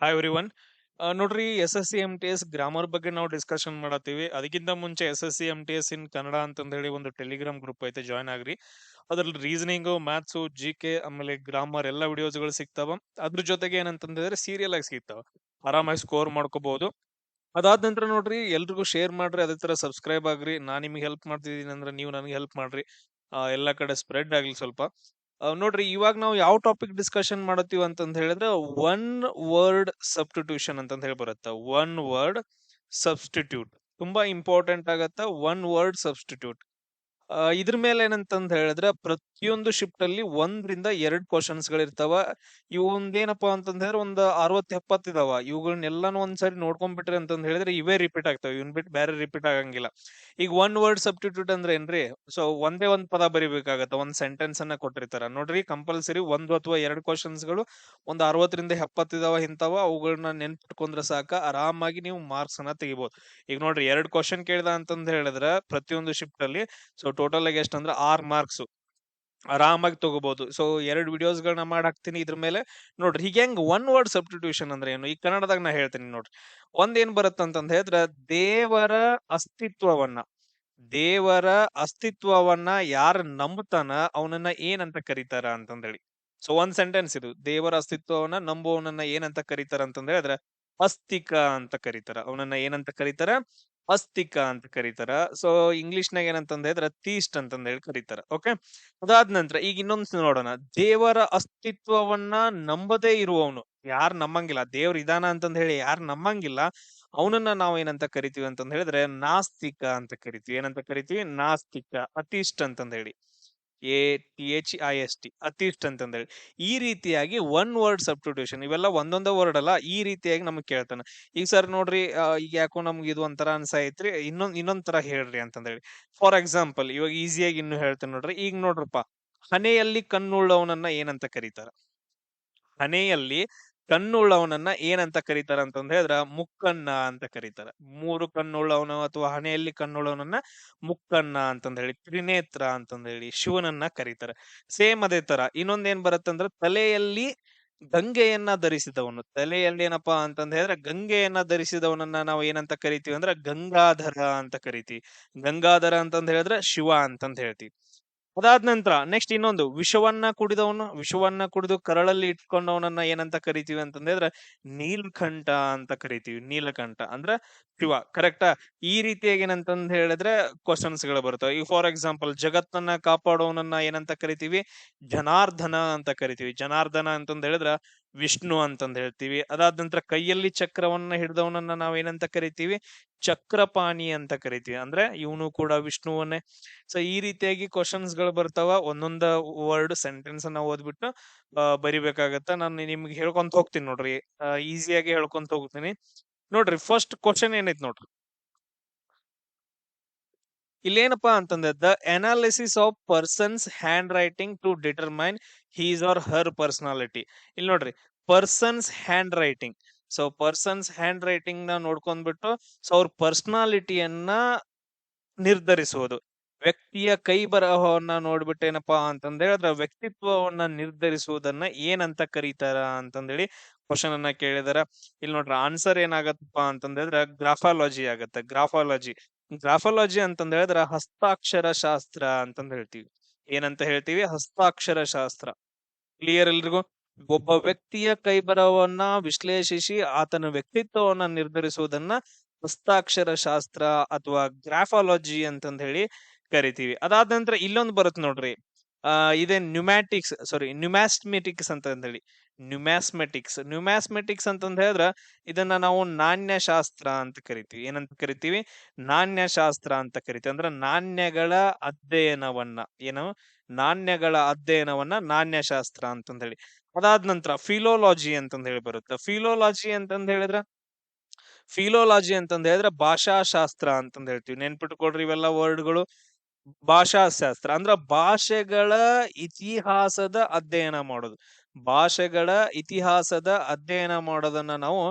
Hi everyone ನೋಡ್ರಿ S S C M T S grammar ಬಗ್ಗೆ ನಾವು ಡಿಸ್ಕಷನ್ ಮಾಡತ್ತೀವಿ. ಅದಕ್ಕಿಂತ ಮುಂಚೆ S S C M T S in Kannada ಅಂತಂದ ಹೇಳಿ ಒಂದು ಟೆಲಿಗ್ರಾಮ್ ಗ್ರೂಪ್ ಐತೆ ಜಾಯ್ನ್ ಆಗ್ರಿ. ಅದ್ರಲ್ಲಿ ರೀಸನಿಂಗ್ ಮ್ಯಾಥ್ಸು ಜಿ ಕೆ ಆಮೇಲೆ ಗ್ರಾಮರ್ ಎಲ್ಲ ವಿಡಿಯೋಸ್ಗಳು ಸಿಗ್ತಾವ. ಅದ್ರ ಜೊತೆಗೆ ಏನಂತಂದ್ರೆ ಸೀರಿಯಲ್ ಆಗಿ ಸಿಗ್ತಾವ. ಆರಾಮಾಗಿ ಸ್ಕೋರ್ ಮಾಡ್ಕೋಬಹುದು ಅದಾದ ನಂತರ ನೋಡ್ರಿ, ಎಲ್ರಿಗೂ ಶೇರ್ ಮಾಡ್ರಿ, ಅದೇ ತರ ಸಬ್ಸ್ಕ್ರೈಬ್ ಆಗ್ರಿ. ನಾನು ನಿಮ್ಗೆ ಹೆಲ್ಪ್ ಮಾಡ್ತಿದ್ದೀನಿ ಅಂದ್ರೆ ನೀವು ನನಗೆ ಹೆಲ್ಪ್ ಮಾಡ್ರಿ. ಎಲ್ಲಾ ಕಡೆ ಸ್ಪ್ರೆಡ್ ಆಗ್ಲಿ ಸ್ವಲ್ಪ. ನೋಡ್ರಿ, ಇವಾಗ ನಾವು ಯಾವ ಟಾಪಿಕ್ ಡಿಸ್ಕಷನ್ ಮಾಡತ್ತೀವಿ ಅಂತಂದ್ ಹೇಳಿದ್ರೆ ಒನ್ ವರ್ಡ್ ಸಬ್ಸ್ಟಿಟ್ಯೂಷನ್ ಅಂತ ಹೇಳಿ ಬರುತ್ತೆ. ಒನ್ ವರ್ಡ್ ಸಬ್ಸ್ಟಿಟ್ಯೂಟ್ ತುಂಬಾ ಇಂಪಾರ್ಟೆಂಟ್ ಆಗತ್ತ ಒನ್ ವರ್ಡ್ ಸಬ್ಸ್ಟಿಟ್ಯೂಟ್ ಇದ್ರ ಮೇಲೆ ಏನಂತಂದ್ ಹೇಳಿದ್ರೆ ಪ್ರತಿಯೊಂದು ಶಿಫ್ಟ್ ಅಲ್ಲಿ ಒಂದ್ರಿಂದ ಎರಡ್ ಕ್ವಶನ್ಸ್ ಗಳಿರ್ತಾವ. ಇವು ಒಂದೇನಪ್ಪಾ ಅಂತಂದ್ ಹೇಳಿದ್ರೆ ಒಂದ್ ಅರವತ್ ಎಪ್ಪತ್ ಇದಾವ. ಇವುಗಳನ್ನೆಲ್ಲಾನು ಒಂದ್ಸರಿ ನೋಡ್ಕೊಂಡ್ಬಿಟ್ರಿ ಅಂತಂದ್ ಹೇಳಿದ್ರೆ ಇವೇ ರಿಪೀಟ್ ಆಗ್ತಾವ. ಇವನ್ ಬಿಟ್ಟು ಬೇರೆ ರಿಪೀಟ್ ಆಗಂಗಿಲ್ಲ. ಈಗ ಒನ್ ವರ್ಡ್ ಸಬ್ಸ್ಟಿಟ್ಯೂಟ್ ಅಂದ್ರೆ ಏನ್ರಿ? ಸೊ ಒಂದೇ ಒಂದ್ ಪದ ಬರಿಬೇಕಾಗತ್ತ. ಒಂದ್ ಸೆಂಟೆನ್ಸ್ ಅನ್ನ ಕೊಟ್ಟಿರ್ತಾರ. ನೋಡ್ರಿ ಕಂಪಲ್ಸರಿ ಒಂದು ಅಥವಾ ಎರಡು ಕ್ವಶನ್ಸ್ಗಳು ಒಂದ್ ಅರವತ್ತರಿಂದ ಎಪ್ಪತ್ ಇದಾವ ಇಂತಾವ ಅವುಗಳನ್ನ ನೆನ್ಪಿಟ್ಕೊಂಡ್ರೆ ಸಾಕ. ಆರಾಮಾಗಿ ನೀವು ಮಾರ್ಕ್ಸ್ ಅನ್ನ ತೆಗಿಬಹುದು ಈಗ ನೋಡ್ರಿ, ಎರಡ್ ಕ್ವಶನ್ ಕೇಳ್ದ ಅಂತಂದ್ ಹೇಳಿದ್ರ ಪ್ರತಿಯೊಂದು ಶಿಫ್ಟ್ ಅಲ್ಲಿ ಸೊ ಟೋಟಲ್ ಆಗಿ ಎಷ್ಟಂದ್ರೆ ಆರ್ ಮಾರ್ಕ್ಸ್ ಆರಾಮಾಗಿ ತಗೋಬಹುದು ಸೊ ಎರಡು ವಿಡಿಯೋಸ್ ಗಳನ್ನ ಮಾಡಿ ಹಾಕ್ತೀನಿ ಇದ್ರ ಮೇಲೆ. ನೋಡ್ರಿ, ಹೀಗೆ ಹೆಂಗ್ ಒನ್ ವರ್ಡ್ ಸಬ್ಸ್ಟಿಟ್ಯೂಷನ್ ಅಂದ್ರೆ ಏನು? ಈ ಕನ್ನಡದಾಗ ನಾ ಹೇಳ್ತೀನಿ ನೋಡ್ರಿ. ಒಂದೇನ್ ಅಂತಂದ ಹೇಳಿದ್ರೆ, ದೇವರ ಅಸ್ತಿತ್ವವನ್ನ ದೇವರ ಅಸ್ತಿತ್ವವನ್ನ ಯಾರ ನಂಬುತ್ತಾನ ಅವನನ್ನ ಏನಂತ ಕರೀತಾರ ಅಂತಂದೇಳಿ ಸೊ ಒಂದ್ ಸೆಂಟೆನ್ಸ್ ಇದು. ದೇವರ ಅಸ್ತಿತ್ವವನ್ನ ನಂಬುವವನನ್ನ ಏನಂತ ಕರೀತಾರ ಅಂತಂದ್ರೆ ಅದ್ರ ಅಸ್ತಿಕ ಅಂತ ಕರೀತಾರ. ಅವನನ್ನ ಏನಂತ ಕರೀತಾರ? ಅಸ್ತಿಕ ಅಂತ ಕರೀತಾರ. ಸೊ ಇಂಗ್ಲಿಷ್ ನಾಗ ಏನಂತಂದ ಹೇಳಿದ್ರೆ ತೀಸ್ಟ್ ಅಂತಂದ ಹೇಳಿ ಕರೀತಾರ. ಓಕೆ ಅದಾದ ನಂತರ ಈಗ ಇನ್ನೊಂದ್ಸ ನೋಡೋಣ. ದೇವರ ಅಸ್ತಿತ್ವವನ್ನ ನಂಬದೇ ಇರುವವನು. ಯಾರು ನಂಬಂಗಿಲ್ಲ. ದೇವ್ರ ಇದಾನ ಅಂತಂದ ಹೇಳಿ ಯಾರು ನಂಬಂಗಿಲ್ಲ. ಅವನನ್ನ ನಾವು ಏನಂತ ಕರಿತೀವಿ ಅಂತಂದ ಹೇಳಿದ್ರೆ ನಾಸ್ತಿಕ ಅಂತ ಕರಿತೀವಿ. ಏನಂತ ಕರಿತೀವಿ? ನಾಸ್ತಿಕ, ಅತಿಷ್ಟ್ ಅಂತಂದ ಹೇಳಿ. A, T, H, I, S, T, atheist ಹೇಳಿ ಈ ರೀತಿಯಾಗಿ ಒನ್ ವರ್ಡ್ ಸಬ್ಸ್ಟಿಟ್ಯೂಷನ್ ಇವೆಲ್ಲ ಒಂದೊಂದೇ ವರ್ಡ್ ಅಲ್ಲ, ಈ ರೀತಿಯಾಗಿ ನಮಗೆ ಕೇಳ್ತಾನೆ. ಈಗ ಸರ್ ನೋಡ್ರಿ ಈಗ ಯಾಕೋ ನಮ್ಗೆ ಇದು ಒಂಥರ ಅನ್ಸಾಯ್ತ್ರಿ, ಇನ್ನೊಂದ್ ಇನ್ನೊಂದ್ ತರ ಹೇಳ್ರಿ ಅಂತಂದೇಳಿ. ಫಾರ್ ಎಕ್ಸಾಂಪಲ್, ಇವಾಗ ಈಸಿಯಾಗಿ ಇನ್ನು ಹೇಳ್ತೇನೆ ನೋಡ್ರಿ, ಈಗ ನೋಡ್ರಪ್ಪ ಹನೆಯಲ್ಲಿ ಕಣ್ಣುಳ್ಳವನನ್ನ ಏನಂತ ಕರೀತಾರ? ಹನೆಯಲ್ಲಿ ಕಣ್ಣುಳ್ಳವನನ್ನ ಏನಂತ ಕರೀತಾರ ಅಂತಂದ್ರೆ ಹೇಳಿದ್ರ ಮುಕ್ಕಣ್ಣ ಅಂತ ಕರೀತಾರ. ಮೂರು ಕಣ್ಣುಳ್ಳವನು ಅಥವಾ ಹಣೆಯಲ್ಲಿ ಕಣ್ಣುಳ್ಳವನನ್ನ ಮುಕ್ಕಣ್ಣ ಅಂತಂದ ಹೇಳಿ ತ್ರಿನೇತ್ರ ಅಂತಂದ ಹೇಳಿ ಶಿವನನ್ನ ಕರೀತಾರ. ಸೇಮ್ ಅದೇ ತರ ಇನ್ನೊಂದೇನ್ ಬರುತ್ತಂದ್ರ ತಲೆಯಲ್ಲಿ ಗಂಗೆಯನ್ನ ಧರಿಸಿದವನು. ತಲೆಯಲ್ಲಿ ಏನಪ್ಪಾ ಅಂತಂದ ಹೇಳಿದ್ರೆ ಗಂಗೆಯನ್ನ ಧರಿಸಿದವನನ್ನ ನಾವು ಏನಂತ ಕರಿತೀವಿ ಅಂದ್ರೆ ಗಂಗಾಧರ ಅಂತ ಕರಿತೀವಿ. ಗಂಗಾಧರ ಅಂತಂದ ಹೇಳಿದ್ರೆ ಶಿವ ಅಂತಂದ ಹೇಳ್ತೀವಿ. ಅದಾದ ನಂತರ ನೆಕ್ಸ್ಟ್ ಇನ್ನೊಂದು, ವಿಷವನ್ನ ಕುಡಿದವನು, ವಿಷವನ್ನ ಕುಡಿದು ಕರಳಲ್ಲಿ ಇಟ್ಕೊಂಡವನನ್ನ ಏನಂತ ಕರಿತೀವಿ ಅಂತಂದ್ರೆ ನೀಲಕಂಠ ಅಂತ ಕರಿತೀವಿ, ನೀಲಕಂಠ. ಅಂದ್ರ ಶಿವ ಕರೆಕ್ಟಾ ಈ ರೀತಿಯಾಗಿ ಏನಂತಂದ್ ಹೇಳಿದ್ರೆ ಕ್ವಶನ್ಸ್ಗಳು ಬರ್ತವೆ ಈ ಫಾರ್ ಎಕ್ಸಾಂಪಲ್ ಜಗತ್ತನ್ನ ಕಾಪಾಡೋವನನ್ನ ಏನಂತ ಕರಿತೀವಿ? ಜನಾರ್ದನ ಅಂತ ಕರಿತೀವಿ. ಜನಾರ್ದನ ಅಂತಂದ್ ಹೇಳಿದ್ರ ವಿಷ್ಣು ಅಂತಂದು ಹೇಳ್ತೀವಿ. ಅದಾದ ನಂತರ ಕೈಯಲ್ಲಿ ಚಕ್ರವನ್ನ ಹಿಡಿದವನನ್ನ ನಾವ್ ಏನಂತ ಕರಿತೀವಿ? ಚಕ್ರಪಾಣಿ ಅಂತ ಕರಿತೀವಿ. ಅಂದ್ರೆ ಇವನು ಕೂಡ ವಿಷ್ಣುವನ್ನೇ. ಸೊ ಈ ರೀತಿಯಾಗಿ ಕ್ವಶನ್ಸ್ಗಳು ಬರ್ತಾವ. ಒಂದೊಂದ ವರ್ಡ್ ಸೆಂಟೆನ್ಸ್ ಅನ್ನ ಓದ್ಬಿಟ್ಟು ಬರಿಬೇಕಾಗತ್ತ. ನಾನು ನಿಮ್ಗೆ ಹೇಳ್ಕೊಂತ ಹೋಗ್ತೀನಿ ನೋಡ್ರಿ. ಈಸಿಯಾಗಿ ಹೇಳ್ಕೊಂತ ಹೋಗ್ತೀನಿ. ನೋಡ್ರಿ ಫಸ್ಟ್ ಕ್ವಶನ್ ಏನೈತ್ ನೋಡ್ರಿ? ಇಲ್ಲೇನಪ್ಪಾ ಅಂತಂದ್ರೆ the analysis of persons handwriting to determine his or her personality ಇಲ್ಲಿ ನೋಡ್ರಿ persons handwriting so persons hand ರೈಟಿಂಗ್ನ ನೋಡ್ಕೊಂಡ್ಬಿಟ್ಟು ಸೊ ಅವ್ರ ಪರ್ಸನಾಲಿಟಿಯನ್ನ ನಿರ್ಧರಿಸುವುದು. ವ್ಯಕ್ತಿಯ ಕೈ ಬರಹವನ್ನ ನೋಡ್ಬಿಟ್ಟು ಏನಪ್ಪಾ ಅಂತಂದ್ರೆ ಅದರ ವ್ಯಕ್ತಿತ್ವವನ್ನ ನಿರ್ಧರಿಸುವುದನ್ನ ಏನಂತ ಕರೀತಾರ ಅಂತಂದೇಳಿ ಕ್ವಶನ್ ಅನ್ನ ಕೇಳಿದಾರ. ಇಲ್ಲಿ ನೋಡ್ರಿ ಆನ್ಸರ್ ಏನಾಗತ್ತಪ್ಪ ಅಂತಂದ್ರೆ ಗ್ರಾಫಾಲಜಿ ಆಗತ್ತೆ ಗ್ರಾಫಾಲಜಿ ಗ್ರಾಫಾಲಜಿ ಅಂತಂದ ಹೇಳಿದ್ರೆ ಹಸ್ತಾಕ್ಷರ ಶಾಸ್ತ್ರ ಅಂತಂದ್ ಹೇಳ್ತೀವಿ. ಏನಂತ ಹೇಳ್ತೀವಿ? ಹಸ್ತಾಕ್ಷರ ಶಾಸ್ತ್ರ ಕ್ಲಿಯರ್ ಎಲ್ರಿಗೂ? ಒಬ್ಬ ವ್ಯಕ್ತಿಯ ಕೈ ಬರಹವನ್ನ ವಿಶ್ಲೇಷಿಸಿ ಆತನ ವ್ಯಕ್ತಿತ್ವವನ್ನ ನಿರ್ಧರಿಸುವುದನ್ನ ಹಸ್ತಾಕ್ಷರ ಶಾಸ್ತ್ರ ಅಥವಾ ಗ್ರಾಫಾಲಜಿ ಅಂತಂದ ಹೇಳಿ ಕರಿತೀವಿ. ಅದಾದ ನಂತರ ಇಲ್ಲೊಂದು ಬರುತ್ತೆ ನೋಡ್ರಿ. ಆ, ಇದೇ ನ್ಯೂಮ್ಯಾಟಿಕ್ಸ್ ಸಾರಿ ನ್ಯೂಮ್ಯಾಸ್ಮೆಟಿಕ್ಸ್ ಅಂತ ಹೇಳಿ. ನ್ಯೂಮ್ಯಾಸ್ಮೆಟಿಕ್ಸ್. ನ್ಯೂಮ್ಯಾಸ್ಮೆಟಿಕ್ಸ್ ಅಂತಂದು ಹೇಳಿದ್ರೆ ಇದನ್ನ ನಾವು ನಾಣ್ಯ ಶಾಸ್ತ್ರ ಅಂತ ಕರಿತೀವಿ. ಏನಂತ ಕರಿತೀವಿ? ನಾಣ್ಯ ಶಾಸ್ತ್ರ ಅಂತ ಕರಿತೀವಿ. ಅಂದ್ರೆ ನಾಣ್ಯಗಳ ಅಧ್ಯಯನವನ್ನ. ಏನು? ನಾಣ್ಯಗಳ ಅಧ್ಯಯನವನ್ನ ನಾಣ್ಯ ಶಾಸ್ತ್ರ ಅಂತಂದ ಹೇಳಿ. ಅದಾದ ನಂತರ ಫಿಲೋಲಾಜಿ ಅಂತಂದ ಹೇಳಿ ಬರುತ್ತೆ. ಫಿಲೋಲಾಜಿ ಅಂತಂದ ಹೇಳಿದ್ರ? ಫಿಲೋಲಾಜಿ ಅಂತಂದ ಹೇಳಿದ್ರೆ ಭಾಷಾಶಾಸ್ತ್ರ ಅಂತಂದ ಹೇಳ್ತೀವಿ. ನೆನ್ಪಿಟ್ಕೊಡ್ರಿ ಇವೆಲ್ಲ ವರ್ಡ್ಗಳು. ಭಾಷಾಶಾಸ್ತ್ರ. ಅಂದ್ರ ಭಾಷೆಗಳ ಇತಿಹಾಸದ ಅಧ್ಯಯನ ಮಾಡೋದು. ಭಾಷೆಗಳ ಇತಿಹಾಸದ ಅಧ್ಯಯನ ಮಾಡೋದನ್ನ ನಾವು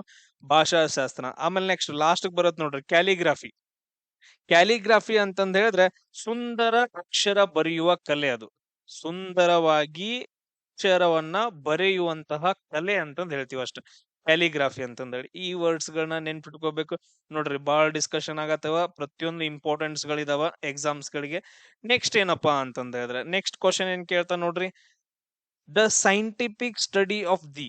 ಭಾಷಾಶಾಸ್ತ್ರ. ಆಮೇಲೆ ನೆಕ್ಸ್ಟ್ ಲಾಸ್ಟ್ ಬರುತ್ತೆ ನೋಡ್ರಿ ಕ್ಯಾಲಿಗ್ರಾಫಿ. ಕ್ಯಾಲಿಗ್ರಾಫಿ ಅಂತಂದ ಹೇಳಿದ್ರೆ ಸುಂದರ ಅಕ್ಷರ ಬರೆಯುವ ಕಲೆ ಅದು. ಸುಂದರವಾಗಿ ಅಕ್ಷರವನ್ನ ಬರೆಯುವಂತಹ ಕಲೆ ಅಂತಂದು ಹೇಳ್ತೀವಿ ಅಷ್ಟೇ. ಕ್ಯಾಲಿಗ್ರಾಫಿ ಅಂತಂದೇಳಿ ಈ ವರ್ಡ್ಸ್ ಗಳನ್ನ ನೆನ್ಪಿಟ್ಕೋಬೇಕು. ನೋಡ್ರಿ ಬಹಳ ಡಿಸ್ಕಷನ್ ಆಗತ್ತವ. ಪ್ರತಿಯೊಂದು ಇಂಪಾರ್ಟೆಂಟ್ಸ್ ಗಳಿದಾವ ಎಕ್ಸಾಮ್ಸ್ ಗಳಿಗೆ ನೆಕ್ಸ್ಟ್ ಏನಪ್ಪಾ ಅಂತಂದ್ರೆ ನೆಕ್ಸ್ಟ್ ಕ್ವಶನ್ ಏನ್ ಕೇಳ್ತಾ ನೋಡ್ರಿ? The scientific study of the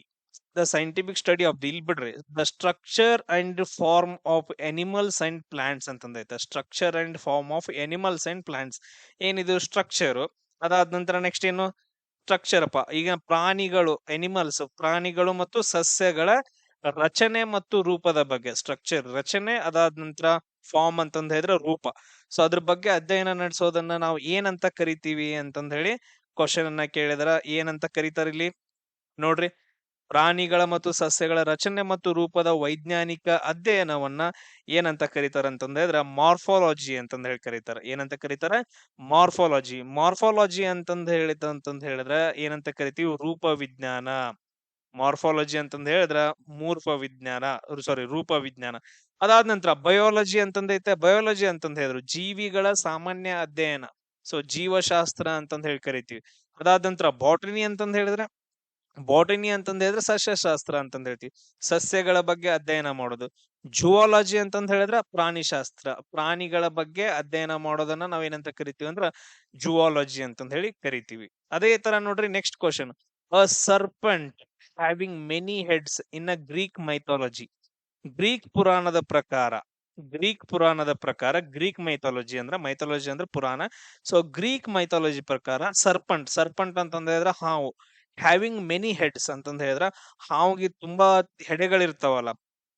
the scientific study of the ಇಲ್ಲಿ ಬಿಡ್ರಿ the structure and form of animals and plants ಅಂತಂದೈತೆ structure and form of animals and plants ಏನಿದು ಸ್ಟ್ರಕ್ಚರ್ ಅದಾದ ನಂತರ ನೆಕ್ಸ್ಟ್ ಏನು? ಸ್ಟ್ರಕ್ಚರ್ ಅಪ್ಪ. ಈಗ ಪ್ರಾಣಿಗಳು ಎನಿಮಲ್ಸ್ ಪ್ರಾಣಿಗಳು ಮತ್ತು ಸಸ್ಯಗಳ ರಚನೆ ಮತ್ತು ರೂಪದ ಬಗ್ಗೆ ಸ್ಟ್ರಕ್ಚರ್ ರಚನೆ, ಅದಾದ ನಂತರ ಫಾರ್ಮ್ ಅಂತಂದ ಹೇಳಿದ್ರೆ ರೂಪ. ಸೊ ಅದ್ರ ಬಗ್ಗೆ ಅಧ್ಯಯನ ನಡೆಸೋದನ್ನ ನಾವು ಏನಂತ ಕರಿತೀವಿ ಅಂತಂದ ಹೇಳಿ ಕ್ವಶನ್ ಅನ್ನ ಕೇಳಿದ್ರ. ಏನಂತ ಕರೀತಾರ ಇಲ್ಲಿ? ನೋಡ್ರಿ. ಪ್ರಾಣಿಗಳ ಮತ್ತು ಸಸ್ಯಗಳ ರಚನೆ ಮತ್ತು ರೂಪದ ವೈಜ್ಞಾನಿಕ ಅಧ್ಯಯನವನ್ನ ಏನಂತ ಕರೀತಾರ ಅಂತಂದ ಹೇಳಿದ್ರೆ ಮಾರ್ಫಾಲಜಿ ಅಂತಂದ ಹೇಳಿ ಕರೀತಾರ. ಏನಂತ ಕರೀತಾರ? ಮಾರ್ಫಾಲಜಿ ಮಾರ್ಫಾಲಜಿ ಅಂತಂದ ಹೇಳಿದ ಅಂತಂದ ಹೇಳಿದ್ರೆ ಏನಂತ ಕರಿತೀವಿ? ರೂಪ ವಿಜ್ಞಾನ. ಮಾರ್ಫಾಲಜಿ ಅಂತಂದ ಹೇಳಿದ್ರ ಮೂರ್ಫ ವಿಜ್ಞಾನ. ಸಾರಿ ರೂಪ ವಿಜ್ಞಾನ. ಅದಾದ ನಂತರ ಬಯೋಲಜಿ ಅಂತಂದೈತೆ ಬಯೋಲಜಿ ಅಂತಂದ ಹೇಳಿದ್ರು. ಜೀವಿಗಳ ಸಾಮಾನ್ಯ ಅಧ್ಯಯನ. ಸೊ ಜೀವಶಾಸ್ತ್ರ ಅಂತಂದು ಹೇಳಿ ಕರಿತೀವಿ. ಅದಾದ ನಂತರ ಬಾಟನಿ ಅಂತಂದ ಹೇಳಿದ್ರೆ ಬಾಟನಿ ಅಂತಂದು ಹೇಳಿದ್ರೆ ಸಸ್ಯಶಾಸ್ತ್ರ ಅಂತಂದ ಹೇಳ್ತೀವಿ ಸಸ್ಯಗಳ ಬಗ್ಗೆ ಅಧ್ಯಯನ ಮಾಡೋದು. ಜುವಾಲಜಿ ಅಂತಂದ ಹೇಳಿದ್ರೆ ಪ್ರಾಣಿಶಾಸ್ತ್ರ. ಪ್ರಾಣಿಗಳ ಬಗ್ಗೆ ಅಧ್ಯಯನ ಮಾಡೋದನ್ನ ನಾವೇನಂತ ಕರಿತೀವಿ ಅಂದ್ರ ಜುವಾಲಜಿ ಅಂತಂದ ಹೇಳಿ ಕರಿತೀವಿ. ಅದೇ ತರ ನೋಡ್ರಿ next question a serpent having many heads in a Greek mythology Greek ಪುರಾಣದ ಪ್ರಕಾರ ಗ್ರೀಕ್ ಪುರಾಣದ ಪ್ರಕಾರ, ಗ್ರೀಕ್ ಮೈಥಾಲಜಿ ಅಂದ್ರೆ ಮೈಥಾಲಜಿ ಅಂದ್ರೆ ಪುರಾಣ. ಸೊ ಗ್ರೀಕ್ ಮೈಥಾಲಜಿ ಪ್ರಕಾರ ಸರ್ಪಂಟ್ ಸರ್ಪಂಟ್ ಅಂತಂದ ಹೇಳಿದ್ರೆ ಹಾವು. ಹ್ಯಾವಿಂಗ್ ಮೆನಿ ಹೆಡ್ಸ್ ಅಂತಂದ ಹೇಳಿದ್ರ ಹಾವಿಗೆ ತುಂಬಾ ಹೆಡೆಗಳಿರ್ತಾವಲ್ಲ.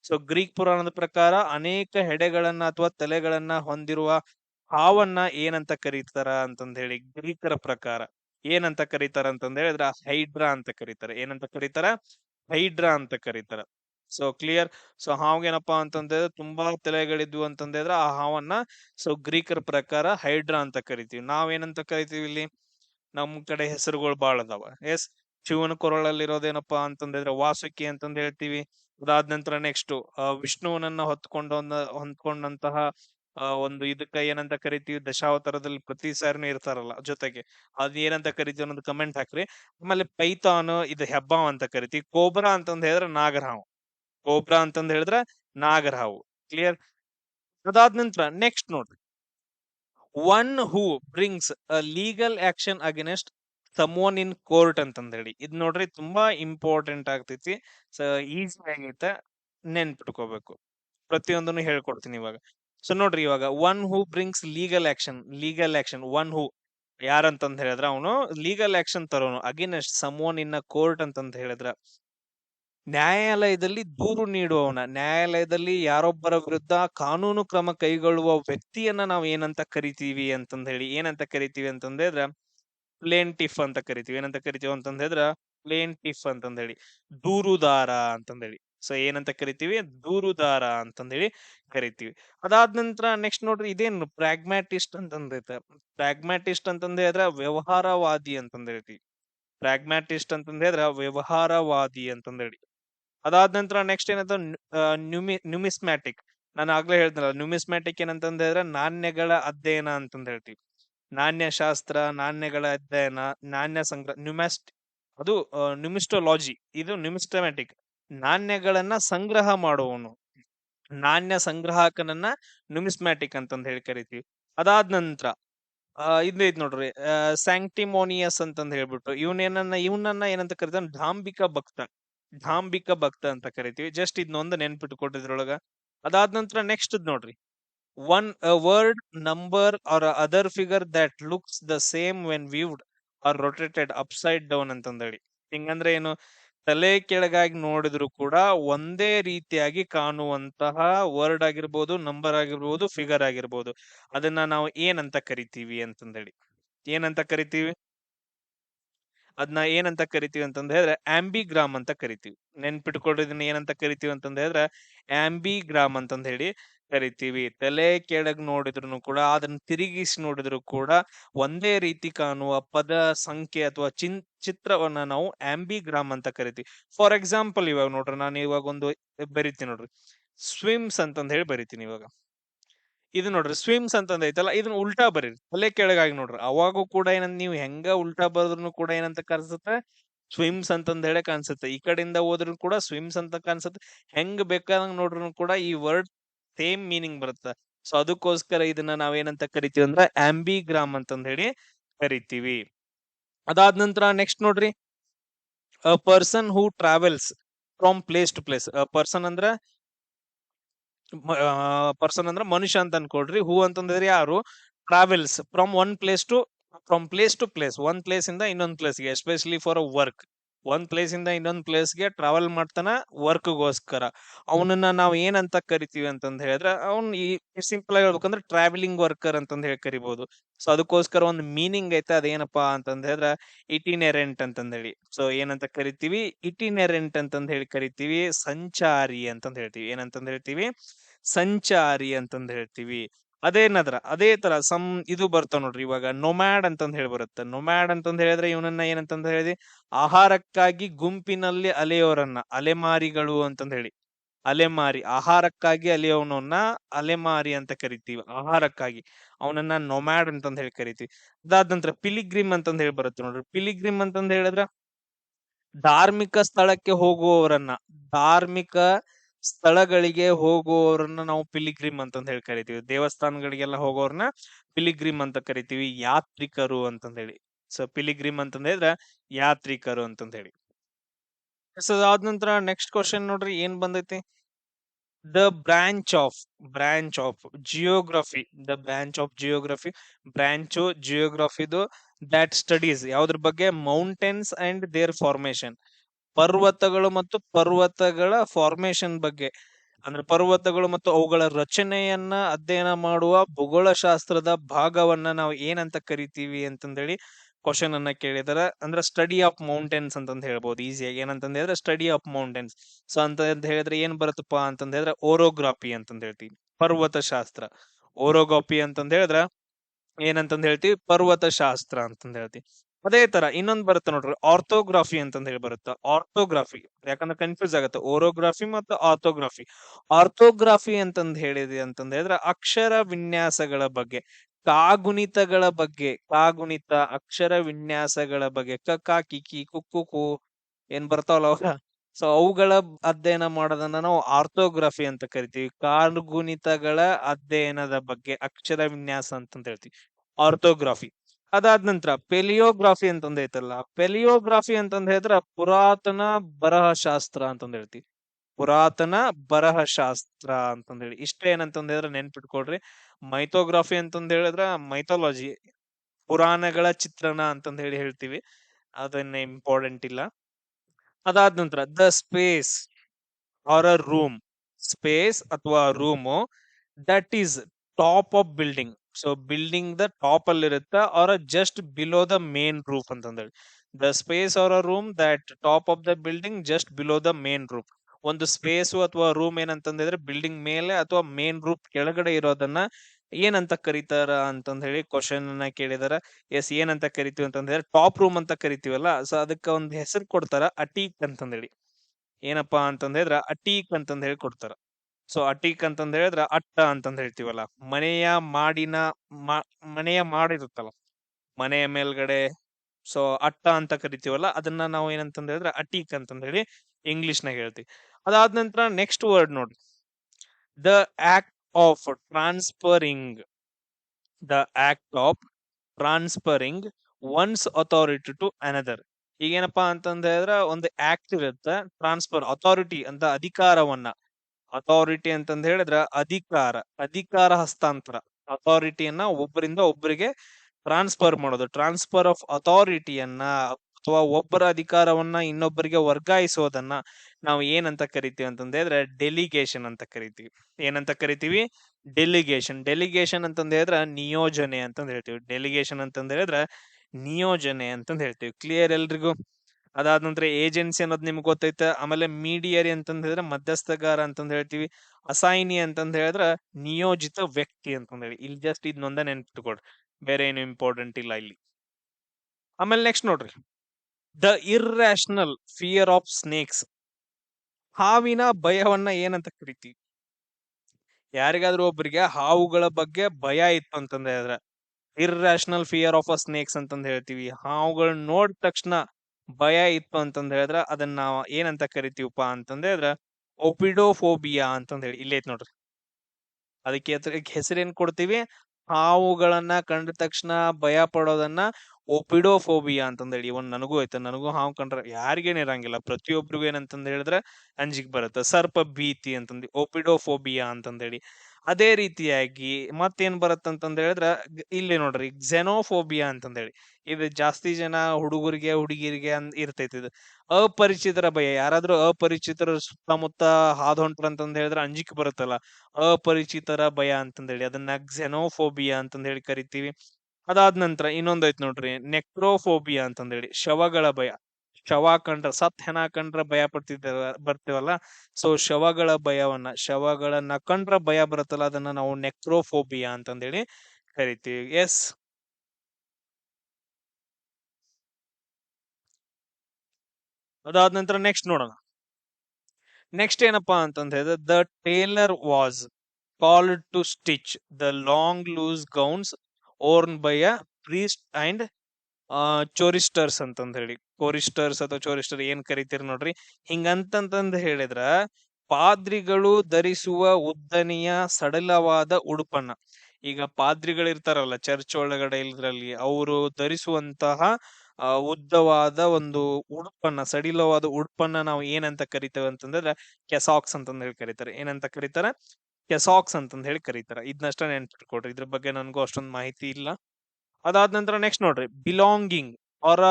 ಸೊ ಗ್ರೀಕ್ ಪುರಾಣದ ಪ್ರಕಾರ ಅನೇಕ ಹೆಡೆಗಳನ್ನ ಅಥವಾ ತಲೆಗಳನ್ನ ಹೊಂದಿರುವ ಹಾವನ್ನ ಏನಂತ ಕರೀತಾರ ಅಂತಂದ ಹೇಳಿ, ಗ್ರೀಕರ ಪ್ರಕಾರ. ಏನಂತ ಕರೀತಾರ ಅಂತಂದ ಹೇಳಿದ್ರ ಹೈಡ್ರಾ ಅಂತ ಕರೀತಾರೆ. ಏನಂತ ಕರೀತಾರ? ಹೈಡ್ರಾ ಅಂತ ಕರೀತಾರ. So clear. ಸೊ ಹಾವ್ಗೇನಪ್ಪಾ ಅಂತಂದ್ರೆ ತುಂಬಾ ತಲೆಗಳಿದ್ವು ಅಂತಂದ್ರೆ ಆ ಹಾವನ್ನ ಸೊ ಗ್ರೀಕರ ಪ್ರಕಾರ ಹೈಡ್ರಾ ಅಂತ ಕರಿತೀವಿ. ನಾವೇನಂತ ಕರಿತೀವಿ ಇಲ್ಲಿ? ನಮ್ ಕಡೆ ಹೆಸರುಗಳು ಬಾಳ ಅದಾವ. ಎಸ್? ಶಿವನ ಕೊರಳಲ್ಲಿ ಇರೋದೇನಪ್ಪಾ ಅಂತಂದ್ರೆ ವಾಸುಕಿ ಅಂತಂದ್ ಹೇಳ್ತೀವಿ. ಅದಾದ ನಂತರ ನೆಕ್ಸ್ಟ್ ವಿಷ್ಣುವನನ್ನ ಹೊತ್ಕೊಂಡ ಹೊಂದ್ಕೊಂಡಂತಹ ಒಂದು ಇದಕ್ಕ ಏನಂತ ಕರಿತೀವಿ? ದಶಾವತಾರದಲ್ಲಿ ಪ್ರತಿ ಸಾರಿನೂ ಇರ್ತಾರಲ್ಲ ಜೊತೆಗೆ. ಅದ್ ಏನಂತ ಕರಿತೀವಿ ಅನ್ನೋದು ಕಮೆಂಟ್ ಹಾಕ್ರಿ. ಆಮೇಲೆ ಪೈಥಾನ್, ಇದು ಹೆಬ್ಬಾವ್ ಅಂತ ಕರಿತೀವಿ. ಕೋಬ್ರಾ ಅಂತಂದ್ ಹೇಳಿದ್ರೆ ನಾಗರಹಾವು. ಕೋಬ್ರಾ ಅಂತಂದ್ ಹೇಳಿದ್ರೆ ನಾಗರಹಾವು. ಕ್ಲಿಯರ್ ಅದಾದ ನಂತರ ನೆಕ್ಸ್ಟ್ ನೋಡ್ರಿ. One who brings a legal action against someone in court ಅಂತಂದ ಹೇಳಿ. ಇದ್ ನೋಡ್ರಿ ತುಂಬಾ ಇಂಪಾರ್ಟೆಂಟ್ ಆಗ್ತೈತಿ. ಈಸಿ ಆಗೈತೆ. ನೆನ್ಪಿಟ್ಕೋಬೇಕು. ಪ್ರತಿಯೊಂದನ್ನು ಹೇಳ್ಕೊಡ್ತೀನಿ ಇವಾಗ. ಸೊ ನೋಡ್ರಿ ಇವಾಗ one who brings legal action legal action one who ಯಾರಂತಂದ್ ಹೇಳಿದ್ರ ಅವನು ಲೀಗಲ್ ಆಕ್ಷನ್ ತರೋನು. ಅಗೇನೆಸ್ಟ್ ಸಮೋನ್ ಇನ್ ಕೋರ್ಟ್ ಅಂತ ಹೇಳಿದ್ರ. ನ್ಯಾಯಾಲಯದಲ್ಲಿ ದೂರು ನೀಡುವವನ. ನ್ಯಾಯಾಲಯದಲ್ಲಿ ಯಾರೊಬ್ಬರ ವಿರುದ್ಧ ಕಾನೂನು ಕ್ರಮ ಕೈಗೊಳ್ಳುವ ವ್ಯಕ್ತಿಯನ್ನ ನಾವು ಏನಂತ ಕರಿತೀವಿ ಅಂತಂದ ಹೇಳಿ ಏನಂತ ಕರಿತೀವಿ ಅಂತಂದೇಳ ಪ್ಲೇನ್ ಪ್ಲೇಂಟಿಫ್ ಅಂತ ಕರಿತೀವಿ. ಏನಂತ ಕರಿತೀವಿ ಅಂತಂದ ಹೇಳಿದ್ರ ಪ್ಲೇಂಟಿಫ್ ಅಂತಂದ ಹೇಳಿ ದೂರುದಾರ ಅಂತಂದ ಹೇಳಿ ಸೊ ಏನಂತ ಕರಿತೀವಿ? ದೂರುದಾರ ಅಂತಂದ ಹೇಳಿ ಕರಿತೀವಿ. ಅದಾದ ನಂತರ ನೆಕ್ಸ್ಟ್ ನೋಡ್ರಿ ಇದೇನು ಪ್ರಾಗ್ಮ್ಯಾಟಿಸ್ಟ್ ಅಂತಂದೈತೆ. ಪ್ರಾಗ್ಮ್ಯಾಟಿಸ್ಟ್ ಅಂತಂದ ಹೇಳಿದ್ರ ವ್ಯವಹಾರವಾದಿ ಅಂತಂದ ಹೇಳ್ತೀವಿ ಪ್ರಾಗ್ಮ್ಯಾಟಿಸ್ಟ್ ಅಂತಂದ ಹೇಳಿದ್ರೆ ವ್ಯವಹಾರವಾದಿ ಅಂತಂದ ಹೇಳಿ ಅದಾದ ನಂತರ ನೆಕ್ಸ್ಟ್ ಏನಂತ ನ್ಯೂಮಿ, ನ್ಯೂಮಿಸ್ಮ್ಯಾಟಿಕ್. ನಾನು ಆಗ್ಲೇ ಹೇಳ್ದಲ್ಲ ನ್ಯೂಮಿಸ್ಮ್ಯಾಟಿಕ್ ಏನಂತ ಹೇಳಿದ್ರೆ ನಾಣ್ಯಗಳ ಅಧ್ಯಯನ ಅಂತಂದ ಹೇಳ್ತೀವಿ. ನಾಣ್ಯ ಶಾಸ್ತ್ರ, ನಾಣ್ಯಗಳ ಅಧ್ಯಯನ, ನಾಣ್ಯ ಸಂಗ್ರಹ ನ್ಯೂಮ್ಯಾಸ್ಟ್, ಅದು ನ್ಯೂಮಿಸ್ಟೋಲಾಜಿ, ಇದು ನ್ಯೂಮಿಸ್ಟಮ್ಯಾಟಿಕ್. ನಾಣ್ಯಗಳನ್ನ ಸಂಗ್ರಹ ಮಾಡುವವನು. ನಾಣ್ಯ ಸಂಗ್ರಾಹಕನನ್ನ ನ್ಯೂಮಿಸ್ಮ್ಯಾಟಿಕ್ ಅಂತಂದ ಹೇಳಿ ಕರಿತೀವಿ. ಅದಾದ ನಂತರ ಇದು ಐತ್ ನೋಡ್ರಿ ಸ್ಯಾಂಕ್ಟಿಮೋನಿಯಸ್ ಅಂತಂದು ಹೇಳ್ಬಿಟ್ಟು ಇವನೇನನ್ನ ಇವನನ್ನ ಏನಂತ ಕರಿತಾನೆ, ಡಾಂಬಿಕ ಭಕ್ತ ಢಾಂಬಿಕ ಭಕ್ತ ಅಂತ ಕರಿತೀವಿ. ಜಸ್ಟ್ ಇದನ್ನೊಂದು ನೆನ್ಪಿಟ್ಕೊಟ್ಟಿದ್ರೊಳಗ ಅದಾದ ನಂತರ ನೆಕ್ಸ್ಟ್ ನೋಡ್ರಿ. One word number or other figure that looks the same when viewed or rotated upside down ಅಂತಂದೇಳಿ. ಹಿಂಗಂದ್ರೆ ಏನು? ತಲೆ ಕೆಳಗಾಗಿ ನೋಡಿದ್ರು ಕೂಡ ಒಂದೇ ರೀತಿಯಾಗಿ ಕಾಣುವಂತಹ ವರ್ಡ್ ಆಗಿರ್ಬೋದು ನಂಬರ್ ಆಗಿರ್ಬೋದು ಫಿಗರ್ ಆಗಿರ್ಬೋದು. ಅದನ್ನ ನಾವು ಏನಂತ ಕರಿತೀವಿ ಅಂತಂದೇಳಿ. ಏನಂತ ಕರಿತೀವಿ? ಅದನ್ನ ಏನಂತ ಕರಿತೀವಿ ಅಂತಂದ ಹೇಳಿದ್ರೆ ಆಂಬಿಗ್ರಾಮ್ ಅಂತ ಕರಿತೀವಿ. ನೆನ್ಪಿಟ್ಕೊಳ್ರಿ ಇದನ್ನ ಏನಂತ ಕರಿತೀವಿ ಅಂತಂದ ಹೇಳಿದ್ರೆ ಆಂಬಿಗ್ರಾಮ್ ಅಂತಂದ ಹೇಳಿ ಕರಿತೀವಿ. ತಲೆ ಕೆಳಗ್ ನೋಡಿದ್ರು ಕೂಡ, ಅದನ್ನ ತಿರುಗಿಸಿ ನೋಡಿದ್ರು ಕೂಡ ಒಂದೇ ರೀತಿ ಕಾಣುವ ಪದ, ಸಂಖ್ಯೆ ಅಥವಾ ಚಿನ್, ಚಿತ್ರವನ್ನ ನಾವು ಆಂಬಿಗ್ರಾಮ್ ಅಂತ ಕರಿತೀವಿ. ಫಾರ್ ಎಕ್ಸಾಂಪಲ್ ಇವಾಗ ನೋಡ್ರಿ, ನಾನು ಇವಾಗ ಒಂದು ಬರಿತೀನಿ ನೋಡ್ರಿ. ಸ್ವಿಮ್ಸ್ ಅಂತಂದ ಹೇಳಿ ಬರಿತೀನಿ ಇವಾಗ. ಇದು ನೋಡ್ರಿ ಸ್ವಿಮ್ಸ್ ಅಂತಂದ ಐತಲ್ಲ, ಇದನ್ನ ಉಲ್ಟಾ ಬರೀರಿ. ತಲೆ ಕೆಳಗಾಗಿ ನೋಡ್ರಿ. ಅವಾಗೂ ಕೂಡ ಏನಂತ ನೀವು ಹೆಂಗ ಉಲ್ಟಾ ಬರೆದ್ರು ಕೂಡ ಏನಂತ ಕರ್ಸುತ್ತೆ ಸ್ವಿಮ್ಸ್ ಅಂತಂದ ಹೇಳಿ ಕಾಣಿಸುತ್ತೆ. ಈ ಕಡೆಯಿಂದ ಹೋದ್ರು ಕೂಡ ಸ್ವಿಮ್ಸ್ ಅಂತ ಕಾಣಿಸುತ್ತೆ. ಹೆಂಗ್ ಬೇಕಾದಂಗ್ ನೋಡ್ರು ಕೂಡ ಈ ವರ್ಡ್ ಸೇಮ್ ಮೀನಿಂಗ್ ಬರುತ್ತೆ. ಸೊ ಅದಕ್ಕೋಸ್ಕರ ಇದನ್ನ ನಾವೇನಂತ ಕರಿತೀವಿ ಅಂದ್ರೆ ಆಂಬಿಗ್ರಾಮ್ ಅಂತಂದ ಹೇಳಿ ಕರಿತೀವಿ. ಅದಾದ ನಂತರ ನೆಕ್ಸ್ಟ್ ನೋಡ್ರಿ. A person who travels from place to place person ಅಂದ್ರ ಪರ್ಸನ್ ಅಂದ್ರೆ ಮನುಷ್ಯ ಅಂತ ಅನ್ಕೊಳ್ರಿ ಹೂ ಅಂತಂದ್ರೆ ಯಾರು? Travels from one place to from place to place one place ಇಂದ ಇನ್ನೊಂದ್ ಪ್ಲೇಸ್ಗೆ ಎಸ್ಪೆಷಲಿ ಫಾರ್ ಅ ವರ್ಕ್ ಒಂದ್ ಪ್ಲೇಸ್ ಇಂದ ಇನ್ನೊಂದ್ ಪ್ಲೇಸ್ಗೆ ಟ್ರಾವೆಲ್ ಮಾಡ್ತಾನ ವರ್ಕ್ಗೋಸ್ಕರ ಅವನನ್ನ ನಾವ್ ಏನಂತ ಕರಿತೀವಿ ಅಂತಂದ್ ಹೇಳಿದ್ರೆ, ಅವ್ನ್ ಈ ಸಿಂಪಲ್ ಆಗಿ ಹೇಳ್ಬೇಕಂದ್ರೆ ಟ್ರಾವೆಲಿಂಗ್ ವರ್ಕರ್ ಅಂತಂದ್ ಹೇಳಿ ಕರಿಬಹುದು ಸೊ ಅದಕ್ಕೋಸ್ಕರ ಒಂದು ಮೀನಿಂಗ್ ಐತೆ, ಅದೇನಪ್ಪಾ ಅಂತಂದ್ ಹೇಳಿದ್ರೆ ಇಟಿನೆರೆಂಟ್ ಅಂತಂದ್ ಹೇಳಿ. ಸೊ ಏನಂತ ಕರಿತೀವಿ? ಇಟಿನೆರೆಂಟ್ ಅಂತಂದ್ ಹೇಳಿ ಕರಿತೀವಿ. ಸಂಚಾರಿ ಅಂತಂದ್ ಹೇಳ್ತೀವಿ. ಏನಂತಂದ್ ಹೇಳ್ತೀವಿ? ಸಂಚಾರಿ ಅಂತಂದ್ ಹೇಳ್ತೀವಿ. ಅದೇನದ್ರ ಅದೇ ತರ ಸಮ್ ಇದು ಬರ್ತಾವ ನೋಡ್ರಿ ಇವಾಗ ನೊಮ್ಯಾಡ್ ಅಂತಂದ್ ಹೇಳಿ ಬರುತ್ತೆ. ನೊಮ್ಯಾಡ್ ಅಂತಂದ್ ಹೇಳಿದ್ರೆ ಇವನನ್ನ ಏನಂತಂದ್ ಹೇಳಿ? ಆಹಾರಕ್ಕಾಗಿ ಗುಂಪಿನಲ್ಲಿ ಅಲೆಯೋರನ್ನ, ಅಲೆಮಾರಿಗಳು ಅಂತಂದ್ ಹೇಳಿ. ಅಲೆಮಾರಿ, ಆಹಾರಕ್ಕಾಗಿ ಅಲೆಯವನನ್ನ ಅಲೆಮಾರಿ ಅಂತ ಕರಿತೀವಿ, ಆಹಾರಕ್ಕಾಗಿ. ಅವನನ್ನ ನೊಮ್ಯಾಡ್ ಅಂತಂದ್ ಹೇಳಿ ಕರಿತೀವಿ. ಅದಾದ ನಂತರ ಪಿಲಿಗ್ರಿಮ್ ಅಂತಂದ್ ಹೇಳಿ ಬರುತ್ತೆ ನೋಡ್ರಿ. ಪಿಲಿಗ್ರಿಮ್ ಅಂತಂದ್ ಹೇಳಿದ್ರ ಧಾರ್ಮಿಕ ಸ್ಥಳಕ್ಕೆ ಹೋಗುವವರನ್ನ, ಧಾರ್ಮಿಕ ಸ್ಥಳಗಳಿಗೆ ಹೋಗುವವರನ್ನ ನಾವು ಪಿಲಿಗ್ರಿಮ್ ಅಂತ ಹೇಳಿ ಕರಿತೀವಿ. ದೇವಸ್ಥಾನಗಳಿಗೆಲ್ಲ ಹೋಗೋರ್ನ ಪಿಲಿಗ್ರಿಮ್ ಅಂತ ಕರಿತೀವಿ, ಯಾತ್ರಿಕರು ಅಂತಂದ ಹೇಳಿ. ಸೊ ಪಿಲಿಗ್ರಿಮ್ ಹೇಳಿದ್ರ ಯಾತ್ರಿಕರು ಅಂತಂದ ಹೇಳಿ. ಸೊ ಅದಾದ ನಂತರ ನೆಕ್ಸ್ಟ್ ಕ್ವಶನ್ ನೋಡ್ರಿ ಏನ್ ಬಂದೈತಿ? The branch of branch of geography the branch of geography branch ಜಿಯೋಗ್ರಫಿದು that studies ಯಾವ್ದ್ರ ಬಗ್ಗೆ? ಮೌಂಟೇನ್ಸ್ ಅಂಡ್ ದೇರ್ ಫಾರ್ಮೇಶನ್ ಪರ್ವತಗಳು ಮತ್ತು ಪರ್ವತಗಳ ಫಾರ್ಮೇಶನ್ ಬಗ್ಗೆ. ಅಂದ್ರೆ ಪರ್ವತಗಳು ಮತ್ತು ಅವುಗಳ ರಚನೆಯನ್ನ ಅಧ್ಯಯನ ಮಾಡುವ ಭೂಗೋಳಶಾಸ್ತ್ರದ ಭಾಗವನ್ನ ನಾವು ಏನಂತ ಕರಿತೀವಿ ಅಂತಂದೇಳಿ ಕ್ವಶನ್ ಅನ್ನ ಕೇಳಿದಾರ. ಅಂದ್ರೆ ಸ್ಟಡಿ ಆಫ್ ಮೌಂಟೇನ್ಸ್ ಅಂತಂದ್ ಹೇಳ್ಬೋದು ಈಸಿಯಾಗಿ ಏನಂತಂದ ಹೇಳಿದ್ರೆ ಸ್ಟಡಿ ಆಫ್ ಮೌಂಟೇನ್ಸ್ ಸೊ ಅಂತ ಹೇಳಿದ್ರೆ ಏನ್ ಬರುತ್ತಪ್ಪ ಅಂತಂದ ಹೇಳಿದ್ರೆ ಓರೋಗ್ರಾಫಿ ಅಂತಂದ ಹೇಳ್ತೀವಿ. ಪರ್ವತ ಶಾಸ್ತ್ರ ಓರೋಗ್ರಾಫಿ ಅಂತಂದ ಹೇಳಿದ್ರ ಏನಂತಂದ ಹೇಳ್ತೀವಿ? ಪರ್ವತ ಶಾಸ್ತ್ರ ಅಂತಂದ ಹೇಳ್ತೀವಿ. ಅದೇ ತರ ಇನ್ನೊಂದ್ ಬರುತ್ತೆ ನೋಡ್ರಿ, ಆರ್ಥೋಗ್ರಾಫಿ ಅಂತ ಹೇಳಿ ಬರುತ್ತೆ. ಆರ್ಥೋಗ್ರಾಫಿ, ಯಾಕಂದ್ರೆ ಕನ್ಫ್ಯೂಸ್ ಆಗುತ್ತೆ. ಓರೋಗ್ರಾಫಿ ಮತ್ತು ಆರ್ಥೋಗ್ರಾಫಿ. ಆರ್ಥೋಗ್ರಾಫಿ ಅಂತಂದ್ ಹೇಳಿದೆ ಅಂತಂದ ಹೇಳಿದ್ರೆ ಅಕ್ಷರ ವಿನ್ಯಾಸಗಳ ಬಗ್ಗೆ, ಕಾಗುಣಿತಗಳ ಬಗ್ಗೆ, ಕಾಗುಣಿತ ಅಕ್ಷರ ವಿನ್ಯಾಸಗಳ ಬಗ್ಗೆ, ಕ, ಕಾ, ಕಿ ಕಿ ಕುಕ್ಕು ಕು ಏನ್ ಬರ್ತಾವಲ್ಲ ಅವಾಗ? ಸೊ ಅವುಗಳ ಅಧ್ಯಯನ ಮಾಡೋದನ್ನ ನಾವು ಆರ್ಥೋಗ್ರಫಿ ಅಂತ ಕರಿತೀವಿ. ಕಾಗುಣಿತಗಳ ಅಧ್ಯಯನದ ಬಗ್ಗೆ, ಅಕ್ಷರ ವಿನ್ಯಾಸ ಅಂತಂತ ಹೇಳ್ತೀವಿ. ಆರ್ಥೋಗ್ರಾಫಿ. ಅದಾದ ನಂತರ ಪೆಲಿಯೋಗ್ರಾಫಿ ಅಂತಂದ ಐತಲ್ಲ ಪೆಲಿಯೋಗ್ರಾಫಿ ಅಂತಂದ ಹೇಳಿದ್ರ ಪುರಾತನ ಬರಹ ಶಾಸ್ತ್ರ ಅಂತಂದ ಹೇಳ್ತೀವಿ. ಪುರಾತನ ಬರಹ ಶಾಸ್ತ್ರ ಅಂತಂದ ಹೇಳಿ. ಇಷ್ಟ ಏನಂತಂದ ಹೇಳಿದ್ರೆ ನೆನ್ಪಿಟ್ಕೊಡ್ರಿ ಮೈಥೋಗ್ರಾಫಿ ಅಂತಂದ ಹೇಳಿದ್ರ ಮೈಥಾಲಜಿ, ಪುರಾಣಗಳ ಚಿತ್ರಣ ಅಂತಂದ ಹೇಳಿ ಹೇಳ್ತೀವಿ. ಅದನ್ನ ಇಂಪಾರ್ಟೆಂಟ್ ಇಲ್ಲ. ಅದಾದ ನಂತರ the space or a room. Space ಅಥವಾ room that is top of building. So building the top ಅಲ್ಲಿ ಇರುತ್ತೆ or just below the main roof ಅಂತಂದೇಳಿ. The space or a room that top of the building just below the main roof ಒಂದು space ಅಥವಾ room ಏನಂತಂದ್ರೆ building ಮೇಲೆ ಅಥವಾ main roof ಕೆಳಗಡೆ ಇರೋದನ್ನ ಏನಂತ ಕರೀತಾರ ಅಂತಂದ ಹೇಳಿ ಕ್ವಶನ್ ಅನ್ನ ಕೇಳಿದಾರ. ಎಸ್ ಏನಂತ ಕರಿತೀವಿ ಅಂತಂದ್ರೆ ಟಾಪ್ ರೂಮ್ ಅಂತ ಕರಿತೀವಲ್ಲ ಸೊ ಅದಕ್ಕೆ ಒಂದು ಹೆಸರು ಕೊಡ್ತಾರ ಅಟೀಕ್ ಅಂತಂದೇಳಿ. ಏನಪ್ಪಾ ಅಂತಂದ್ರೆ ಅಟೀಕ್ ಅಂತಂದ ಹೇಳಿ ಕೊಡ್ತಾರ. ಸೊ ಅಟಿಕ್ ಅಂತಂದ ಹೇಳಿದ್ರೆ ಅಟ್ಟ ಅಂತಂದ ಹೇಳ್ತೀವಲ್ಲ. ಮನೆಯ ಮಾಡಿನ ಮನೆಯ ಮಾಡಿರುತ್ತಲ್ಲ. ಮನೆಯ ಮೇಲ್ಗಡೆ. ಸೊ ಅಟ್ಟ ಅಂತ ಕರಿತೀವಲ್ಲ, ಅದನ್ನ ನಾವು ಏನಂತ ಹೇಳಿದ್ರೆ ಅಟಿಕ್ ಅಂತಂದ್ ಹೇಳಿ ಇಂಗ್ಲಿಷ್ ನಾಗ ಹೇಳ್ತೀವಿ. ಅದಾದ ನಂತರ ನೆಕ್ಸ್ಟ್ ವರ್ಡ್ ನೋಡ್ರಿ. The act of transferring. The act of transferring one's authority to another. ಈಗೇನಪ್ಪಾ ಅಂತಂದ ಹೇಳಿದ್ರೆ ಒಂದು ಆಕ್ಟ್ ಇರುತ್ತೆ, ಟ್ರಾನ್ಸ್ಫರ್ ಅಥಾರಿಟಿ ಅಂತ ಅಧಿಕಾರವನ್ನ. ಅಥಾರಿಟಿ ಅಂತಂದ ಹೇಳಿದ್ರ ಅಧಿಕಾರ ಅಧಿಕಾರ ಹಸ್ತಾಂತರ. ಅಥಾರಿಟಿಯನ್ನ ಒಬ್ಬರಿಂದ ಒಬ್ಬರಿಗೆ ಟ್ರಾನ್ಸ್ಫರ್ ಮಾಡೋದು. ಟ್ರಾನ್ಸ್ಫರ್ ಆಫ್ ಅಥಾರಿಟಿಯನ್ನ ಅಥವಾ ಒಬ್ಬರ ಅಧಿಕಾರವನ್ನ ಇನ್ನೊಬ್ಬರಿಗೆ ವರ್ಗಾಯಿಸೋದನ್ನ ನಾವು ಏನಂತ ಕರಿತೀವಿ ಅಂತಂದ ಹೇಳಿದ್ರೆ ಡೆಲಿಗೇಷನ್ ಅಂತ ಕರಿತೀವಿ. ಏನಂತ ಕರಿತೀವಿ? ಡೆಲಿಗೇಷನ್ ಡೆಲಿಗೇಷನ್ ಅಂತಂದ ಹೇಳಿದ್ರೆ ನಿಯೋಜನೆ ಅಂತಂದ್ ಹೇಳ್ತೀವಿ. ಡೆಲಿಗೇಷನ್ ಅಂತಂದ ಹೇಳಿದ್ರೆ ನಿಯೋಜನೆ ಅಂತಂದ್ ಹೇಳ್ತೀವಿ. ಕ್ಲಿಯರ್ ಎಲ್ರಿಗೂ? ಅದಾದ ನಂತರ ಏಜೆನ್ಸಿ ಅನ್ನೋದು ನಿಮ್ಗೆ ಗೊತ್ತೈತೆ. ಆಮೇಲೆ ಮೀಡಿಯರಿ ಅಂತಂದ ಹೇಳಿದ್ರೆ ಮಧ್ಯಸ್ಥಗಾರ ಅಂತಂದ್ ಹೇಳ್ತೀವಿ. ಅಸೈನಿ ಅಂತಂದ್ ಹೇಳಿದ್ರೆ ನಿಯೋಜಿತ ವ್ಯಕ್ತಿ ಅಂತಂದ್ ಹೇಳಿ. ಇಲ್ಲಿ ಜಸ್ಟ್ ಇದನ್ನೊಂದ ನೆನ್ಪಿಟ್ಕೊಡ್ರಿ ಬೇರೆ ಏನು ಇಂಪಾರ್ಟೆಂಟ್ ಇಲ್ಲ ಇಲ್ಲಿ. ಆಮೇಲೆ ನೆಕ್ಸ್ಟ್ ನೋಡ್ರಿ. The irrational fear of snakes ಹಾವಿನ ಭಯವನ್ನ ಏನಂತ ಕರಿತೀವಿ? ಯಾರಿಗಾದ್ರೂ ಒಬ್ಬರಿಗೆ ಹಾವುಗಳ ಬಗ್ಗೆ ಭಯ ಇತ್ತು ಅಂತಂದ್ರೆ irrational fear of a snakes ಅಂತಂದು ಹೇಳ್ತೀವಿ. ಹಾವುಗಳನ್ನ ನೋಡಿದ ತಕ್ಷಣ ಭಯ ಇತ್ತು ಅಂತಂದ ಹೇಳಿದ್ರ, ಅದನ್ನ ನಾವ್ ಏನಂತ ಕರಿತೀವಪ್ಪ ಅಂತಂದ್ ಹೇಳಿದ್ರ, ಒಪಿಡೋಫೋಬಿಯಾ ಅಂತಂದ್ ಹೇಳಿ, ಇಲ್ಲೇ ಐತ್ ನೋಡ್ರಿ. ಅದಕ್ಕೆ ಹೆಸರೇನ್ ಕೊಡ್ತೀವಿ? ಹಾವುಗಳನ್ನ ಕಂಡ ತಕ್ಷಣ ಭಯ ಪಡೋದನ್ನ ಒಪಿಡೋಫೋಬಿಯಾ ಅಂತಂದ್ ಹೇಳಿ ಇವನ್ ನನಗೂ ಐತೆ, ನನಗೂ ಹಾವು ಕಂಡ್ರ ಯಾರಿಗೇನ್ ಇರಂಗಿಲ್ಲ ಪ್ರತಿಯೊಬ್ರಿಗೂ ಏನಂತಂದ ಹೇಳಿದ್ರೆ, ಅಂಜಿಕ್ ಬರುತ್ತೆ, ಸರ್ಪ ಭೀತಿ ಅಂತಂದು, ಒಪಿಡೋಫೋಬಿಯಾ ಅಂತಂದ್ ಹೇಳಿ. ಅದೇ ರೀತಿಯಾಗಿ ಮತ್ತೇನ್ ಬರುತ್ತಂತಂದ್ ಹೇಳಿದ್ರ ಇಲ್ಲಿ ನೋಡ್ರಿ ಜೆನೋಫೋಬಿಯಾ ಅಂತಂದೇಳಿ ಇದು ಜಾಸ್ತಿ ಜನ ಹುಡುಗರಿಗೆ, ಹುಡುಗಿರಿಗೆ ಅನ್ ಇರ್ತೈತಿ ಇದು. ಅಪರಿಚಿತರ ಭಯ. ಯಾರಾದ್ರೂ ಅಪರಿಚಿತರ ಸುತ್ತಮುತ್ತ ಹಾದ್ ಹೊಂಟ್ರ ಅಂತಂದ್ ಹೇಳಿದ್ರೆ ಅಂಜಿಕೆ ಬರುತ್ತಲ್ಲ. ಅಪರಿಚಿತರ ಭಯ ಅಂತಂದೇಳಿ ಅದನ್ನ ಜೆನೋಫೋಬಿಯಾ ಅಂತಂದ ಹೇಳಿ ಕರಿತೀವಿ. ಅದಾದ ನಂತರ ಇನ್ನೊಂದ್ ಐತ್ ನೋಡ್ರಿ ನೆಕ್ರೋಫೋಬಿಯಾ ಅಂತಂದೇಳಿ ಶವಗಳ ಭಯ. ಶವ ಕಂಡ್ರ, ಸತ್ ಹೆಣ ಕಂಡ್ರ ಭಯ ಪಡ್ತಿದ್ದೇವ ಬರ್ತೀವಲ್ಲ? ಸೊ ಶವಗಳ ಭಯವನ್ನ, ಶವಗಳನ್ನ ಕಂಡ್ರ ಭಯ ಬರುತ್ತಲ್ಲ, ಅದನ್ನ ನಾವು ನೆಕ್ರೋಫೋಬಿಯಾ ಅಂತಂದೇಳಿ ಕರಿತೀವಿ. ಎಸ್ ಅದಾದ ನಂತರ ನೆಕ್ಸ್ಟ್ ನೋಡೋಣ. ನೆಕ್ಸ್ಟ್ ಏನಪ್ಪಾ ಅಂತಂದ್ರೆ the tailor was called to stitch the long loose gowns worn by a priest and choristers ಅಂತಂದ ಹೇಳಿ ಕೋರಿಸ್ಟರ್ಸ್ ಅಥವಾ ಚೋರಿಸ್ಟರ್ ಏನ್ ಕರಿತೀರಿ ನೋಡ್ರಿ? ಹಿಂಗಂತಂತಂದ್ ಹೇಳಿದ್ರ, ಪಾದ್ರಿಗಳು ಧರಿಸುವ ಉದ್ದನೆಯ ಸಡಲವಾದ ಉಡುಪನ್ನ. ಈಗ ಪಾದ್ರಿಗಳಿರ್ತಾರಲ್ಲ ಚರ್ಚ್ ಒಳಗಡೆ ಇಲ್ಲದ್ರಲ್ಲಿ ಅವರು ಧರಿಸುವಂತಹ ಉದ್ದವಾದ ಒಂದು ಉಡುಪನ್ನ, ಸಡಿಲವಾದ ಉಡುಪನ್ನ ನಾವು ಏನಂತ ಕರಿತೇವೆ ಅಂತಂದ್ರೆ, ಕೆಸಾಕ್ಸ್ ಅಂತಂದ ಹೇಳಿ ಕರೀತಾರೆ. ಏನಂತ ಕರೀತಾರೆ? ಕೆಸಾಕ್ಸ್ ಅಂತಂದ ಹೇಳಿ ಕರೀತಾರೆ. ಇದನ್ನಷ್ಟ ನೆನ್ಪಿಟ್ಕೊಡ್ರಿ ಇದ್ರ ಬಗ್ಗೆ ನನ್ಗೂ ಅಷ್ಟೊಂದು ಮಾಹಿತಿ ಇಲ್ಲ. ಅದಾದ ನಂತರ ನೆಕ್ಸ್ಟ್ ನೋಡ್ರಿ. Belonging or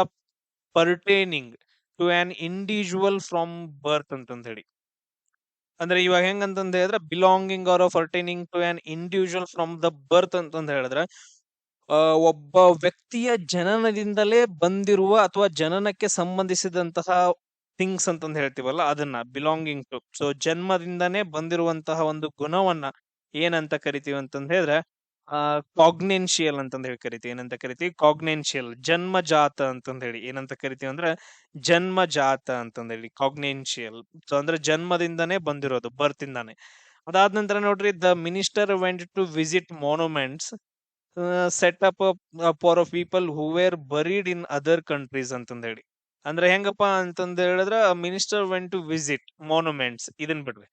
pertaining to an individual from birth ಅಂತಂದ ಹೇಳಿ ಅಂದ್ರೆ ಇವಾಗ ಹೆಂಗಂತಂದ ಹೇಳಿದ್ರೆ belonging or pertaining to an individual from the birth ಅಂತಂದ ಹೇಳಿದ್ರೆ ಒಬ್ಬ ವ್ಯಕ್ತಿಯ ಜನನದಿಂದಲೇ ಬಂದಿರುವ ಅಥವಾ ಜನನಕ್ಕೆ ಸಂಬಂಧಿಸಿದಂತಹ ಥಿಂಗ್ಸ್ ಅಂತಂದು ಹೇಳ್ತೀವಲ್ಲ ಅದನ್ನ ಬಿಲಾಂಗಿಂಗ್ ಟು ಸೊ ಜನ್ಮದಿಂದನೇ ಬಂದಿರುವಂತಹ ಒಂದು ಗುಣವನ್ನ ಏನಂತ ಕರಿತೀವಿ ಅಂತಂದ ಹೇಳಿದ್ರೆ ಕಾಗ್ನೆನ್ಶಿಯಲ್ ಅಂತಂದ ಹೇಳಿ ಕರಿತೀವಿ. ಏನಂತ ಕರಿತೀವಿ? ಕಾಗ್ನೆನ್ಶಿಯಲ್ ಜನ್ಮಜಾತ ಅಂತಂದ ಹೇಳಿ. ಏನಂತ ಕರಿತೀವಿ ಅಂದ್ರೆ, ಜನ್ಮಜಾತ ಅಂತಂದ ಹೇಳಿ. ಕಾಗ್ನೆನ್ಶಿಯಲ್ ಸೊ ಅಂದ್ರೆ ಜನ್ಮದಿಂದನೇ ಬಂದಿರೋದು ಬರ್ತ್ ಇಂದಾನೆ ಅದಾದ ನಂತರ ನೋಡ್ರಿ the minister went to visit monuments set up for people who were buried in other countries ಅಂತಂದ ಹೇಳಿ. ಅಂದ್ರೆ ಹೆಂಗಪ್ಪ ಅಂತಂದ ಹೇಳಿದ್ರ minister went to visit monuments ಇದನ್ ಬಿಡ್ರಿ.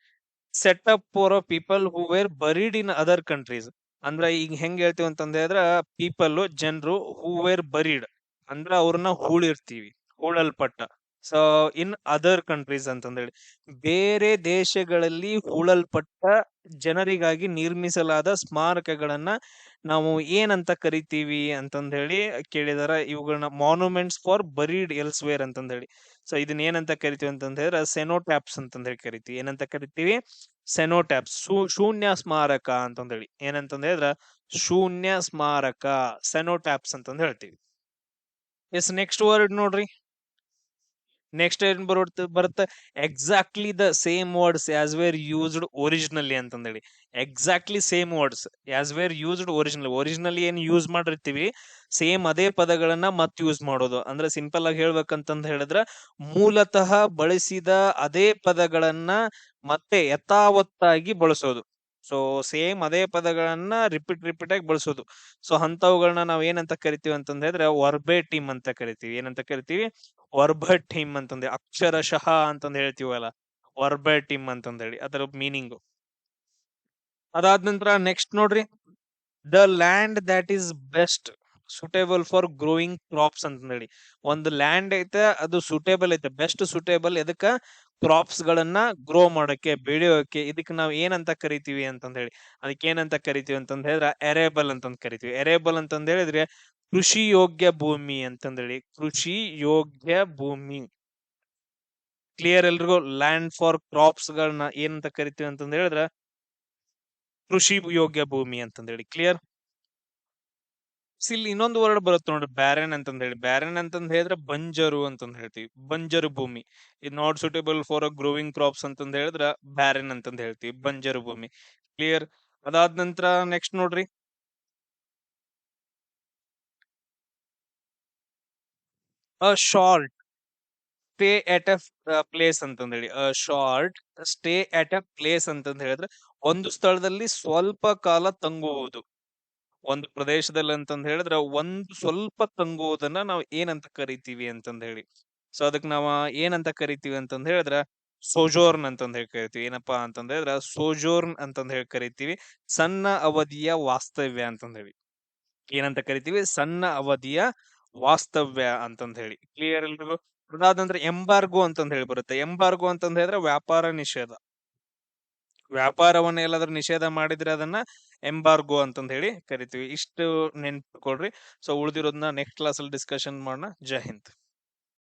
Set up for people who were buried in other countries ಅಂದ್ರ ಈಗ ಹೆಂಗ್ ಹೇಳ್ತೀವಿ ಅಂತಂದ ಹೇಳಿದ್ರ ಪೀಪಲ್ ಜನರು ಹೂ ವೇರ್ ಬರೀಡ್ ಅಂದ್ರ ಅವ್ರನ್ನ ಹೂಳಿರ್ತೀವಿ, ಹೂಳಲ್ಪಟ್ಟ. ಸೊ ಇನ್ ಅದರ್ ಕಂಟ್ರೀಸ್ ಅಂತಂದೇಳಿ, ಬೇರೆ ದೇಶಗಳಲ್ಲಿ ಹೂಳಲ್ಪಟ್ಟ ಜನರಿಗಾಗಿ ನಿರ್ಮಿಸಲಾದ ಸ್ಮಾರಕಗಳನ್ನ ನಾವು ಏನಂತ ಕರಿತೀವಿ ಅಂತಂದ ಹೇಳಿ ಕೇಳಿದಾರ. ಇವುಗಳನ್ನ ಮಾನ್ಯುಮೆಂಟ್ಸ್ ಫಾರ್ ಬರೀಡ್ ಎಲ್ಸ್ವೇರ್ ಅಂತಂದ ಹೇಳಿ ಸೊ ಇದನ್ನ ಏನಂತ ಕರಿತೀವಿ ಅಂತಂದ್ರೆ ಸೆನೋಟ್ಯಾಪ್ಸ್ ಅಂತಂದ್ರೆ ಹೇಳಿ ಕರಿತೀವಿ. ಏನಂತ ಕರಿತೀವಿ? ಸೆನೋಟ್ಯಾಪ್ಸ್ ಶೂನ್ಯ ಸ್ಮಾರಕ ಅಂತಂದೇಳಿ. ಹೇಳಿ ಏನಂತಂದ್ರೆ ಹೇಳಿದ್ರ ಶೂನ್ಯ ಸ್ಮಾರಕ, ಸೆನೋಟ್ಯಾಪ್ಸ್ ಅಂತಂದು ಹೇಳ್ತೀವಿ. ಎಸ್, ನೆಕ್ಸ್ಟ್ ವರ್ಡ್ ನೋಡ್ರಿ. ನೆಕ್ಸ್ಟ್ ಏನ್ ಬರುತ್ತೆ ಬರುತ್ತೆ exactly the same words as were used originally ಅಂತಂದೇಳಿ. Exactly same words as were used original originally ಏನ್ ಯೂಸ್ ಮಾಡಿರ್ತೀವಿ ಸೇಮ್ ಅದೇ ಪದಗಳನ್ನ ಮತ್ ಯೂಸ್ ಮಾಡೋದು. ಅಂದ್ರೆ ಸಿಂಪಲ್ ಆಗಿ ಹೇಳ್ಬೇಕಂತಂದ್ ಹೇಳಿದ್ರ, ಮೂಲತಃ ಬಳಸಿದ ಅದೇ ಪದಗಳನ್ನ ಮತ್ತೆ ಯಥಾವತ್ತಾಗಿ ಬಳಸೋದು. ಸೊ ಸೇಮ್ ಅದೇ ಪದಗಳನ್ನ ರಿಪೀಟ್ ರಿಪೀಟ್ ಆಗಿ ಬಳಸೋದು. ಸೊ ಅಂತವುಗಳನ್ನ ನಾವ್ ಏನಂತ ಕರಿತೀವಿ ಅಂತಂದ ಹೇಳಿದ್ರೆ ವರ್ಬೆ ಟೀಮ್ ಅಂತ ಕರಿತೀವಿ. ಏನಂತ ಕರಿತೀವಿ? ವರ್ಬ ಟೀಮ್ ಅಂತಂದ್ರೆ ಅಕ್ಷರಶಃ ಅಂತಂದ್ ಹೇಳ್ತೀವಲ್ಲ ವರ್ಬೆ ಟೀಮ್ ಅಂತಂದೇಳಿ, ಅದರ ಮೀನಿಂಗ್ ಅದಾದ ನಂತರ ನೆಕ್ಸ್ಟ್ ನೋಡ್ರಿ. The land that is best suitable for growing crops ಅಂತ ಹೇಳಿ ಒಂದು ಲ್ಯಾಂಡ್ ಐತೆ, ಅದು ಸೂಟೇಬಲ್ ಐತೆ ಬೆಸ್ಟ್ ಸೂಟೇಬಲ್ ಎದಕ್ಕ? ಕ್ರಾಪ್ಸ್ ಗಳನ್ನ ಗ್ರೋ ಮಾಡೋಕೆ, ಬೆಳೆಯೋಕೆ, ಇದಕ್ಕೆ ನಾವು ಏನಂತ ಕರಿತೀವಿ ಅಂತಂದ ಹೇಳಿ ಅದಕ್ಕೆ ಏನಂತ ಕರಿತೀವಿ ಅಂತಂದ ಹೇಳಿದ್ರೆ ಎರೇಬಲ್ ಅಂತಂದ್ ಕರಿತೀವಿ. ಎರೇಬಲ್ ಅಂತಂದ ಹೇಳಿದ್ರೆ ಕೃಷಿ ಯೋಗ್ಯ ಭೂಮಿ ಅಂತಂದೇಳಿ ಕೃಷಿ ಯೋಗ್ಯ ಭೂಮಿ. ಕ್ಲಿಯರ್ ಎಲ್ರಿಗೂ? ಲ್ಯಾಂಡ್ ಫಾರ್ ಕ್ರಾಪ್ಸ್ ಗಳನ್ನ ಏನಂತ ಕರಿತೀವಿ ಅಂತಂದ ಹೇಳಿದ್ರೆ ಕೃಷಿ ಯೋಗ್ಯ ಭೂಮಿ ಅಂತಂದೇಳಿ ಕ್ಲಿಯರ್ ಇಲ್ಲಿ ಇನ್ನೊಂದು ವರ್ಡ್ ಬರುತ್ತೆ ನೋಡ್ರಿ ಬ್ಯಾರನ್ ಅಂತಂದ ಹೇಳಿ. ಬ್ಯಾರನ್ ಅಂತಂದ್ ಹೇಳಿದ್ರೆ ಬಂಜರು ಅಂತಂದ್ ಹೇಳ್ತೀವಿ. ಬಂಜರು ಭೂಮಿ. ಇದು not suitable for a growing crops ಅಂತಂದ್ ಹೇಳಿದ್ರೆ ಬ್ಯಾರನ್ ಅಂತಂದ್ ಹೇಳ್ತೀವಿ. ಬಂಜರು ಭೂಮಿ. ಕ್ಲಿಯರ್ ಅದಾದ ನಂತರ ನೆಕ್ಸ್ಟ್ ನೋಡ್ರಿ. A short stay at a place ಅಂತಂದ ಹೇಳಿ. A short stay at a place ಅಂತಂದ ಹೇಳಿದ್ರೆ ಒಂದು ಸ್ಥಳದಲ್ಲಿ ಸ್ವಲ್ಪ ಕಾಲ ತಂಗುವುದು. ಒಂದು ಪ್ರದೇಶದಲ್ಲಿ ಅಂತಂದ ಹೇಳಿದ್ರೆ ಒಂದು ಸ್ವಲ್ಪ ತಂಗುವುದನ್ನ ನಾವು ಏನಂತ ಕರಿತೀವಿ ಅಂತಂದ ಹೇಳಿ. ಸೊ ಅದಕ್ಕೆ ನಾವ ಏನಂತ ಕರಿತೀವಿ ಅಂತಂದ ಹೇಳಿದ್ರ ಸೋಜೋರ್ನ್ ಅಂತಂದ್ ಹೇಳಿ ಕರಿತೀವಿ. ಏನಪ್ಪಾ ಅಂತಂದ್ ಹೇಳಿದ್ರ ಸೋಜೋರ್ನ್ ಅಂತಂದ ಹೇಳಿ ಕರಿತೀವಿ. ಸಣ್ಣ ಅವಧಿಯ ವಾಸ್ತವ್ಯ ಅಂತಂದ್ ಹೇಳಿ. ಏನಂತ ಕರಿತೀವಿ? ಸಣ್ಣ ಅವಧಿಯ ವಾಸ್ತವ್ಯ ಅಂತಂದ ಹೇಳಿ. ಕ್ಲಿಯರ್ ಎಲ್ರಿಗೂ? ಅದಾದಂದ್ರೆ ಎಂಬಾರ್ಗೋ ಅಂತಂದ್ ಹೇಳಿ ಬರುತ್ತೆ. ಎಂಬಾರ್ಗೋ ಅಂತಂದ್ ಹೇಳಿದ್ರೆ ವ್ಯಾಪಾರ ನಿಷೇಧ. ವ್ಯಾಪಾರವನ್ನ ಎಲ್ಲಾದ್ರೂ ನಿಷೇಧ ಮಾಡಿದ್ರೆ ಅದನ್ನ ಎಂಬಾರ್ಗೋ ಅಂತಂದು ಹೇಳಿ ಕರಿತೀವಿ. ಇಷ್ಟು ನೆನ್ಪಿಟ್ಕೊಳ್ರಿ ಸೊ ಉಳಿದಿರೋದನ್ನ ನೆಕ್ಸ್ಟ್ ಕ್ಲಾಸ್ ಅಲ್ಲಿ ಡಿಸ್ಕಷನ್ ಮಾಡೋಣ. ಜೈ ಹಿಂದ್